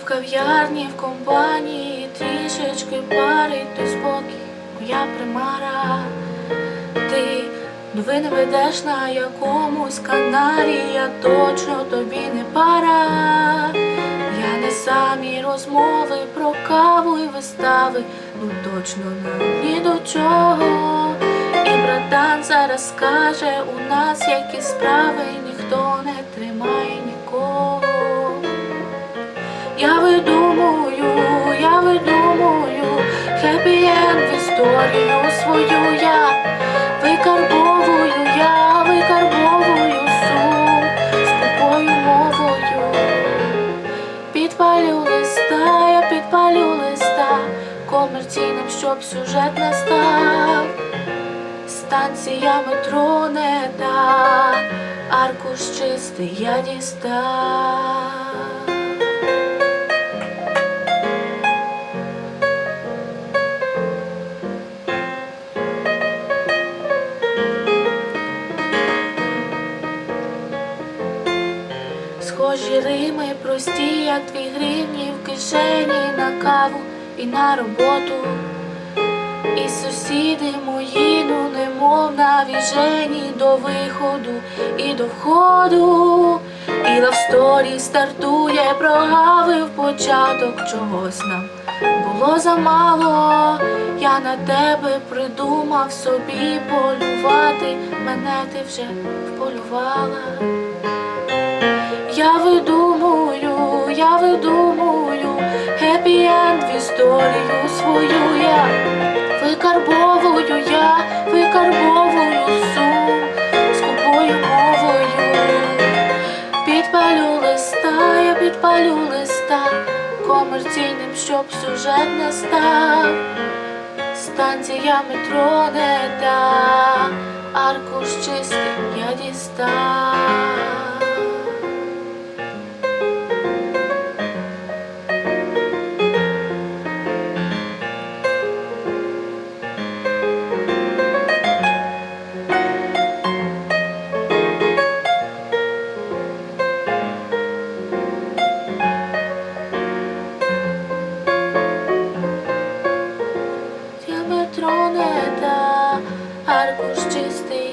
В кав'ярні в компанії трішечки парить той спокій, моя примара. Ти новини ведеш на якомусь каналі, я точно тобі не пара. Я не самі розмови про каву і вистави, ну точно нам ні до чого. І братан зараз скаже, у нас які справи, ніхто не тримає історію свою я викарбовую, я викарбовую сум скупою мовою. Підпалю листа, я підпалю листа комерційним, щоб сюжет не став. Станція метро не та, аркуш чистий я дістав. Схожі рими прості, як дві гривні в кишені на каву і на роботу. І сусіди мої, ну немов навіжені до виходу і до входу. І лавсторі стартує, прогавив початок чогось нам було замало. Я на тебе придумав собі полювати, мене ти вже вполювала. Я видумую, я видумую хеппі енд в історію свою я викарбовую, я викарбовую сум скупою мовою. Підпалю листа, я підпалю листа комерційним, щоб сюжет не став. Станція метро не та, аркуш чистий я дістав. prodigal's just the